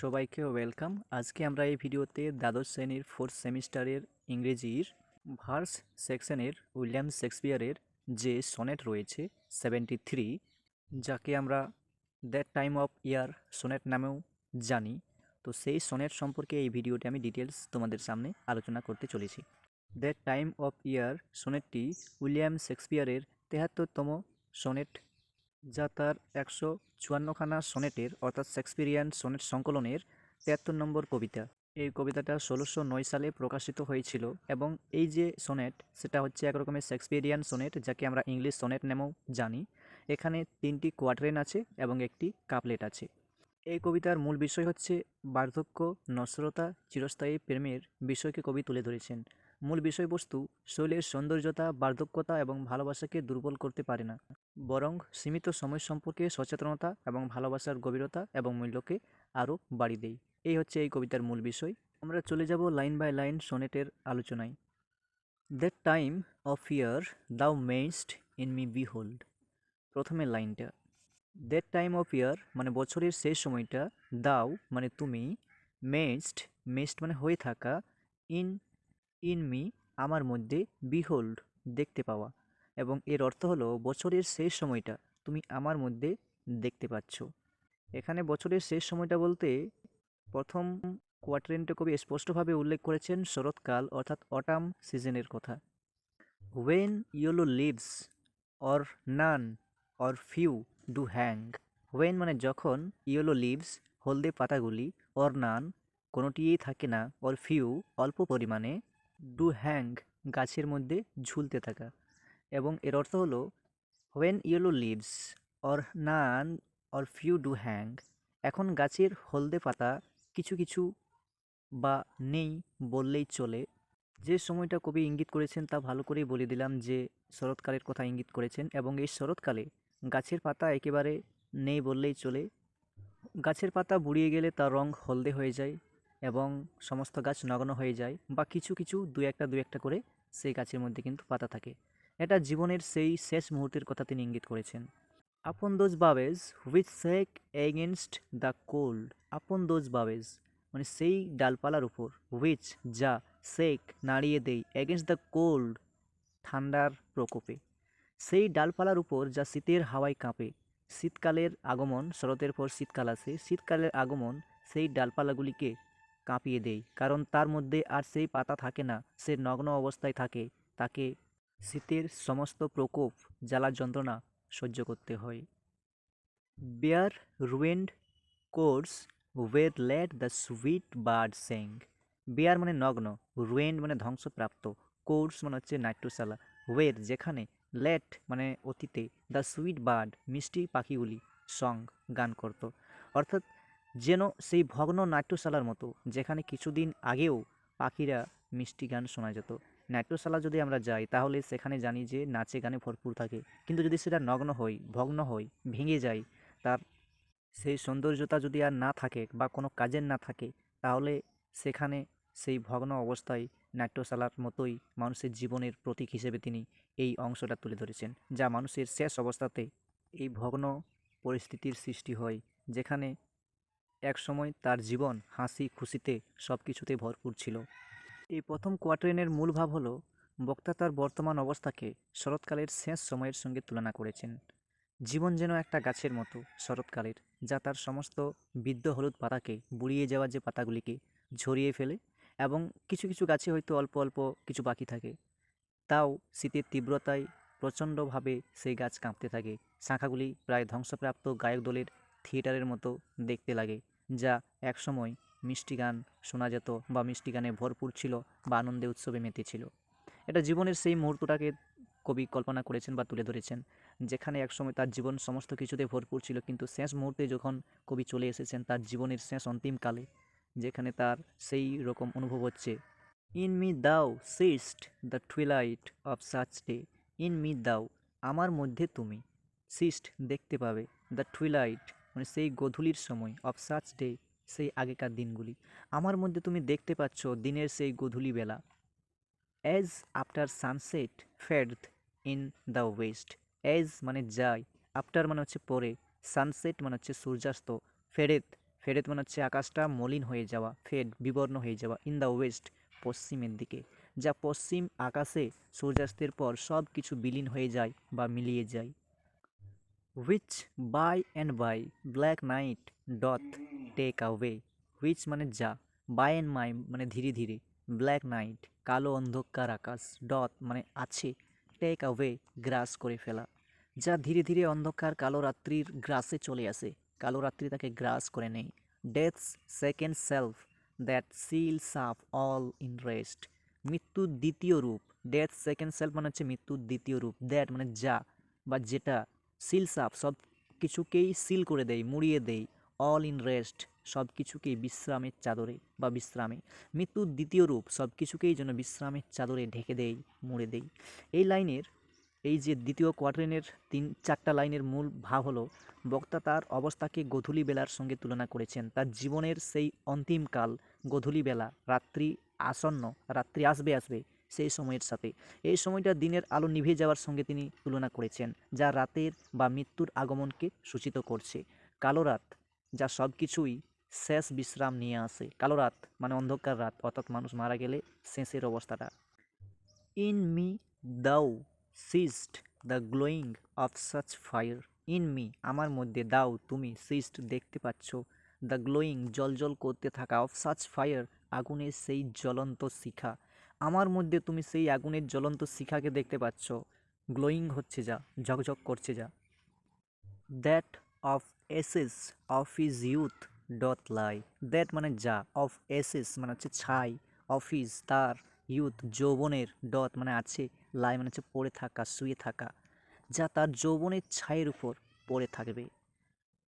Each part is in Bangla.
সবাইকে ওয়েলকাম আজকে আমরা এই ভিডিওতে দ্বাদশ শ্রেণির ফোর্থ সেমিস্টারের ইংরেজির ভার্স সেকশনের উইলিয়াম শেক্সপিয়ারের যে সনেট রয়েছে সেভেন্টি থ্রি যাকে আমরা that time of year sonnet নামেও জানি। তো সেই সনেট সম্পর্কে এই ভিডিওটি আমি ডিটেলস তোমাদের সামনে আলোচনা করতে চলেছি। দ্যাট টাইম অফ ইয়ার সনেটটি উইলিয়াম শেক্সপিয়ারের তেহাত্তরতম সনেট যা তার একশো চুয়ান্নখানা সনেটের, অর্থাৎ শেক্সপিরিয়ান সনেট সংকলনের তিয়াত্তর নম্বর কবিতা। এই কবিতাটা ষোলোশো নয় সালে প্রকাশিত হয়েছিল এবং এই যে সনেট, সেটা হচ্ছে এক রকমের শেক্সপিরিয়ান সনেট যাকে আমরা ইংলিশ সনেট নামেও জানি। এখানে তিনটি কোয়াট্রেন আছে এবং একটি কাপলেট আছে। এই কবিতার মূল বিষয় হচ্ছে বার্ধক্য নশ্বরতা চিরস্থায়ী প্রেমের বিষয়কে কবি তুলে ধরেছেন। মূল বিষয়বস্তু শৈলের সৌন্দর্যতা, বার্ধক্যতা এবং ভালোবাসাকে দুর্বল করতে পারে না। বরং সীমিত সময় সম্পর্কে সচেতনতা এবং ভালোবাসার গভীরতা এবং মূল্যকে আরও বাড়িয়ে দেয়। এই হচ্ছে এই কবিতার মূল বিষয়। আমরা চলে যাব লাইন বাই লাইন সোনেটের আলোচনায়। দ্যাট টাইম অফ ইয়ার দাও মেস্ট ইন মি বিহোল্ড প্রথমে লাইনটা। দ্যাট টাইম অফ ইয়ার মানে বছরের শেষ সময়টা, দাও মানে তুমি মেস্ট মেস্ট মানে হয়ে থাকা, ইন ইন মি আমার মধ্যে বিহোল্ড দেখতে পাওয়া। এবং এর অর্থ হলো বছরের শেষ সময়টা তুমি আমার মধ্যে দেখতে পাচ্ছ। এখানে বছরের শেষ সময়টা বলতে প্রথম কোয়ার্টারেন্টে কবি স্পষ্টভাবে উল্লেখ করেছেন শরৎকাল অর্থাৎ অটাম সিজনের কথা। When yellow leaves or none or few do hang when মানে যখন ইয়েলো লিভস হলদে পাতাগুলি অর নান কোনোটিই থাকে না অর ফিউ অল্প পরিমাণে ডু হ্যাং গাছের মধ্যে ঝুলতে থাকা। এবং এর অর্থ হলো when yellow leaves or none or few do hang এখন গাছের হলদে পাতা কিছু কিছু বা নেই বললেই চলে। যে সময়টা কবি ইঙ্গিত করেছেন তা ভালো করেই বলে দিলাম যে, শরৎকালের কথা ইঙ্গিত করেছেন এবং এই শরৎকালে গাছের পাতা একেবারে নেই বললেই চলে। গাছের পাতা বুড়িয়ে গেলে তার রং হলদে হয়ে যায়। এবং সমস্ত গাছ নগ্ন হয়ে যায় বা কিছু কিছু দু একটা দু একটা করে সেই গাছের মধ্যে কিন্তু পাতা থাকে। এটা জীবনের সেই শেষ মুহূর্তের কথা তিনি ইঙ্গিত করেছেন। Upon those boughs which shake against the cold. Upon those boughs মানে সেই ডালপালার উপর, হুইচ যা সেক নাড়িয়ে দেই এগেনস্ট দ্য কোল্ড ঠান্ডার প্রকোপে। সেই ডালপালার উপর যা শীতের হাওয়ায় কাঁপে। শীতকালের আগমন, শরতের পর শীতকাল আসে। শীতকালের আগমন সেই ডালপালাগুলিকে কাঁপিয়ে দেয়। কারণ তার মধ্যে আর সেই পাতা থাকে না, সে নগ্ন অবস্থায় থাকে। তাকে শীতের সমস্ত প্রকোপ, জ্বালা যন্ত্রণা সহ্য করতে হয়। Bare ruined choirs where late the sweet birds sang bare মানে নগ্ন রুয়েন্ড মানে ধ্বংসপ্রাপ্ত। কোর্স মানে হচ্ছে নাট্যশালা ওয়ের যেখানে লেট মানে অতীতে দ্য সুইট বার্ড মিষ্টি পাখিগুলি সং গান করত। অর্থাৎ যেন সেই ভগ্ন নাট্যশালার মতো, যেখানে কিছুদিন আগেও পাখিরা মিষ্টি গান শোনা যেত। নাট্যশালা যদি আমরা যাই, তাহলে সেখানে জানি যে নাচে গানে ভরপুর থাকে। কিন্তু যদি সেটা নগ্ন হয় ভগ্ন হয় ভেঙে যায় তার সেই সৌন্দর্যতা যদি আর না থাকে বা কোনো কাজের না থাকে, তাহলে সেখানে সেই ভগ্ন অবস্থায় নাট্যশালার মতোই মানুষের জীবনের প্রতীক হিসেবে তিনি এই অংশটা তুলে ধরেছেন, যা মানুষের শেষ অবস্থাতে এই ভগ্ন পরিস্থিতির সৃষ্টি হয়, যেখানে একসময় তার জীবন, হাসি, খুশিতে সব কিছুতে ভরপুর ছিল। এই প্রথম কোয়ার্টারেনের মূল ভাব হলো, বক্তা তার বর্তমান অবস্থাকে শরৎকালের শেষ সময়ের সঙ্গে তুলনা করেছেন। জীবন যেন একটা গাছের মতো শরৎকালের, যা তার সমস্ত বৃদ্ধ হলুদ পাতাকে বুড়িয়ে যাওয়া যে পাতাগুলিকে ঝরিয়ে ফেলে এবং কিছু কিছু গাছে হয়তো অল্প অল্প কিছু বাকি থাকে। তাও শীতের তীব্রতায় প্রচণ্ডভাবে সেই গাছ কাঁপতে থাকে। শাখাগুলি প্রায় ধ্বংসপ্রাপ্ত গায়ক দলের থিয়েটারের মতো দেখতে লাগে। যা একসময় মিষ্টি গান শোনা যেত বা মিষ্টি গানে ভরপুর ছিল বা আনন্দে উৎসবে মেতেছিল। এটা জীবনের সেই মুহূর্তটাকে কবি কল্পনা করেছেন বা তুলে ধরেছেন, যেখানে একসময় তার জীবন সমস্ত কিছুতে ভরপুর ছিল, কিন্তু শেষ মুহূর্তে যখন কবি চলে এসেছেন, তার জীবনের শেষ অন্তিমকালে, যেখানে তার সেই রকম অনুভব হচ্ছে in me thou seest the twilight of such day in me thou আমার মধ্যে তুমি সিস্ট দেখতে পাবে দ্য টুইলাইট মানে সেই গধূলির সময় অফ সাচ ডে সেই আগেকার দিনগুলি। আমার মধ্যে তুমি দেখতে পাচ্ছ দিনের সেই গধূলি বেলা। As after sunset fadeth in the west as মানে যাই আফটার মানে হচ্ছে পরে সানসেট মানে হচ্ছে সূর্যাস্ত ফেরেত ফেরেত মানে হচ্ছে আকাশটা মলিন হয়ে যাওয়া ফেড বিবর্ণ হয়ে যাওয়া ইন দ্য ওয়েস্ট পশ্চিমের দিকে। যা পশ্চিম আকাশে সূর্যাস্তের পর সব কিছু বিলীন হয়ে যায় বা মিলিয়ে যায়। Which by and by black night doth take away which মানে যা বাই অ্যান্ড মাই মানে ধীরে ধীরে ব্ল্যাক নাইট কালো অন্ধকার আকাশ ডট মানে আছে টেক অ্যাওয়ে গ্রাস করে ফেলা। যা ধীরে ধীরে অন্ধকার কালো রাত্রির গ্রাসে চলে আসে, কালো রাত্রি তাকে গ্রাস করে নেই death's second self that seals up all in rest মৃত্যুর দ্বিতীয় রূপ ডেথ সেকেন্ড সেলফ মানে হচ্ছে মৃত্যুর দ্বিতীয় রূপ দ্যাট মানে যা বা যেটা সিলস আপ সব কিছুকেই সিল করে দেয় মুড়িয়ে দেয় অল ইন রেস্ট সব কিছুকেই বিশ্রামের চাদরে বা বিশ্রামে। মৃত্যুর দ্বিতীয় রূপ সব কিছুকেই যেন বিশ্রামের চাদরে ঢেকে দেয় মুড়ে দেয় এই লাইনের, এই যে দ্বিতীয় কোয়ার্টারের তিন, চারটা লাইনের মূল ভাব হলো, বক্তা তার অবস্থাকে গধূলি বেলার সঙ্গে তুলনা করেছেন। তার জীবনের সেই অন্তিমকাল গধূলি বেলা, রাত্রি আসন্ন, রাত্রি আসবে আসবে সেই সময়ের সাথে। এই সময়টা দিনের আলো নিভে যাওয়ার সঙ্গে তিনি তুলনা করেছেন, যা রাতের বা মৃত্যুর আগমনকে সূচিত করছে। কালো রাত, যা সব কিছুই শেষ বিশ্রাম নিয়ে আসে। কালো রাত মানে অন্ধকার রাত, অর্থাৎ মানুষ মারা গেলে শেষের অবস্থাটা। In me thou seest the glowing of such fire. In me, আমার মধ্যে দাও, তুমি সিস্ট দেখতে পাচ্ছ। দ্য গ্লোয়িং জল করতে থাকা অফ সাচ ফায়ার, আগুনের সেই জ্বলন্ত শিখা। আমার মধ্যে তুমি সেই আগুনের জ্বলন্ত শিখাকে দেখতে পাচ্ছ। গ্লোয়িং হচ্ছে যা, ঝকঝক করছে যা। That on ashes of his youth doth lie that মানে যা অফ এসেস মানে হচ্ছে ছাই। অফিস তার ইউথ যৌবনের ডট মানে আছে লাই মানে হচ্ছে পড়ে থাকা, শুয়ে থাকা। যা তার যৌবনের ছাইয়ের উপর পড়ে থাকবে।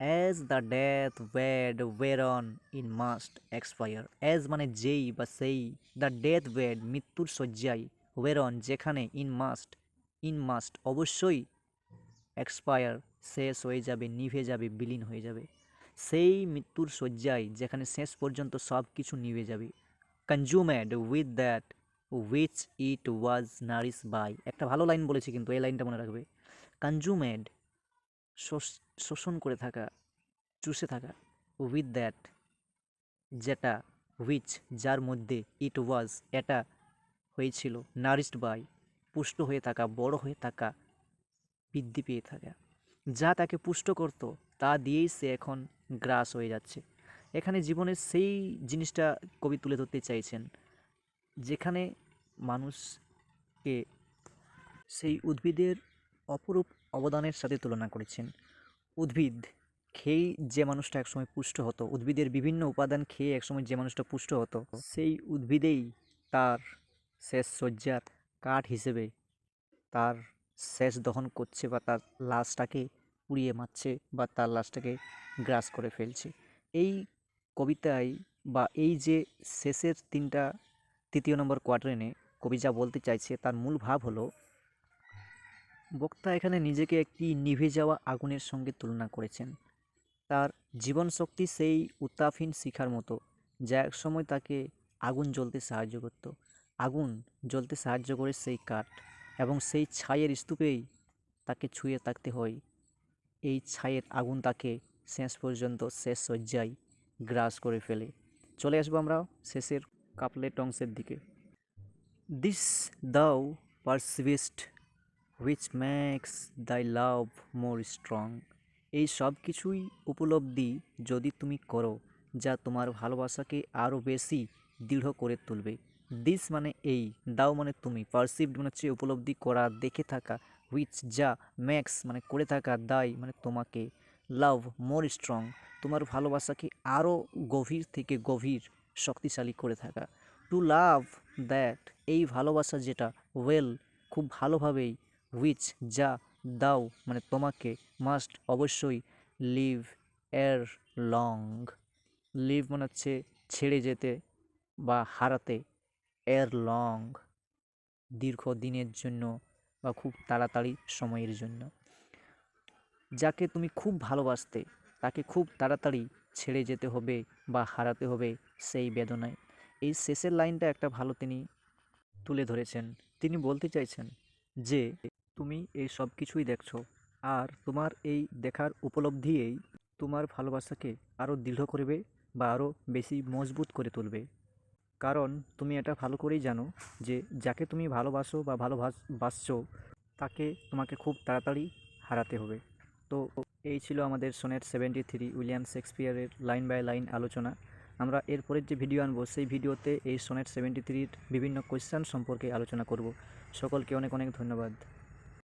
As the death ওয়েড whereon it must expire as মানে যেই বা সেই দ্য ডেথ ওয়েড মৃত্যুর শয্যায় ওয়ের অন যেখানে ইন মাস্ট ইন মাস্ট অবশ্যই এক্সপায়ার শেষ হয়ে যাবে, নিভে যাবে, বিলীন হয়ে যাবে। সেই মৃত্যুর শয্যায় যেখানে শেষ পর্যন্ত সব কিছু নিভে যাবে। Consumed with that which it was nourished by একটা ভালো লাইন বলেছি কিন্তু, এই লাইনটা মনে রাখবে। কনজুমেড শোষণ করে থাকা, চুষে থাকা। উইথ দ্যাট যেটা হুইচ যার মধ্যে ইট ওয়াজ এটা হয়েছিল নারিশড বাই পুষ্ট হয়ে থাকা, বড় হয়ে থাকা, বৃদ্ধি পেয়ে থাকা। যা তাকে পুষ্ট করত, তা দিয়েই সে এখন গ্রাস হয়ে যাচ্ছে। এখানে জীবনের সেই জিনিসটা কবি তুলে ধরতে চাইছেন, যেখানে মানুষকে সেই উদ্ভিদের অপরূপ অবদানের সাথে তুলনা করেছেন। উদ্ভিদ খেয়েই যে মানুষটা একসময় পুষ্ট হতো, উদ্ভিদের বিভিন্ন উপাদান খেয়ে একসময় যে মানুষটা পুষ্ট হতো, সেই উদ্ভিদেই তার শেষ শয্যার কাঠ হিসেবে তার শেষ দহন করছে বা তার লাশটাকে পুড়িয়ে মারছে বা তার লাশটাকে গ্রাস করে ফেলছে। এই কবিতায় বা এই যে শেষের তিনটা, তৃতীয় নম্বর কোয়ার্টারেনে কবি যা বলতে চাইছে, তার মূল ভাব হলো বক্তা এখানে নিজেকে একটি নিভে যাওয়া আগুনের সঙ্গে তুলনা করেছেন। তার জীবনশক্তি সেই উত্তাপহীন শিখার মতো, যা এক সময় তাকে আগুন জ্বলতে সাহায্য করত। আগুন জ্বলতে সাহায্য করে সেই কাঠ এবং সেই ছাইয়ের স্তূপেই তাকে ছুঁয়ে থাকতে হয়। এই ছাইয়ের আগুন তাকে শেষ পর্যন্ত শেষ শয্যায় গ্রাস করে ফেলে। চলে আসব আমরা শেষের কাপলেট অংশের দিকে। This thou perceivest which max দাই লাভ মোর স্ট্রং এই সব কিছুই উপলব্ধি যদি তুমি করো, যা তোমার ভালোবাসাকে আরও বেশি দৃঢ় করে তুলবে। দিস মানে এই, দাও মানে তুমি। পারসিভড মানে হচ্ছে উপলব্ধি করা, দেখে থাকা হুইচ যা ম্যাক্স মানে করে থাকা, দায় মানে তোমাকে। লাভ মোর স্ট্রং তোমার ভালোবাসাকে আরও গভীর থেকে গভীর শক্তিশালী করে থাকা। টু লাভ দ্যাট এই ভালোবাসা যেটা ওয়েল খুব ভালোভাবেই হুইচ যা দাও মানে তোমাকে মাস্ট অবশ্যই লিভ এর লং লিভ মানে হচ্ছে ছেড়ে যেতে বা হারাতে, এর লং দীর্ঘ দিনের জন্য বা খুব তাড়াতাড়ি সময়ের জন্য। যাকে তুমি খুব ভালোবাসতে, তাকে খুব তাড়াতাড়ি ছেড়ে যেতে হবে বা হারাতে হবে সেই বেদনায়। এই শেষের লাইনটা একটা ভালো তিনি তুলে ধরেছেন। তিনি বলতে চাইছেন যে তুমি এই সব কিছুই দেখছ। আর তোমার এই দেখার উপলব্ধিয়েই তোমার ভালোবাসাকে আরও দৃঢ় করবে বা আরও বেশি মজবুত করে তুলবে। কারণ তুমি এটা ভালো করেই জানো যে যাকে তুমি ভালোবাসো বা ভালোবাস বাসছো তাকে তোমাকে খুব তাড়াতাড়ি হারাতে হবে। তো এই ছিল আমাদের সনেট সেভেন্টি থ্রি উইলিয়াম শেক্সপিয়ারের লাইন বাই লাইন আলোচনা। আমরা এরপরের যে ভিডিও আনব, সেই ভিডিওতে এই সনেট সেভেন্টি থ্রির বিভিন্ন কোয়েশ্চান সম্পর্কে আলোচনা করব। সকলকে অনেক অনেক ধন্যবাদ।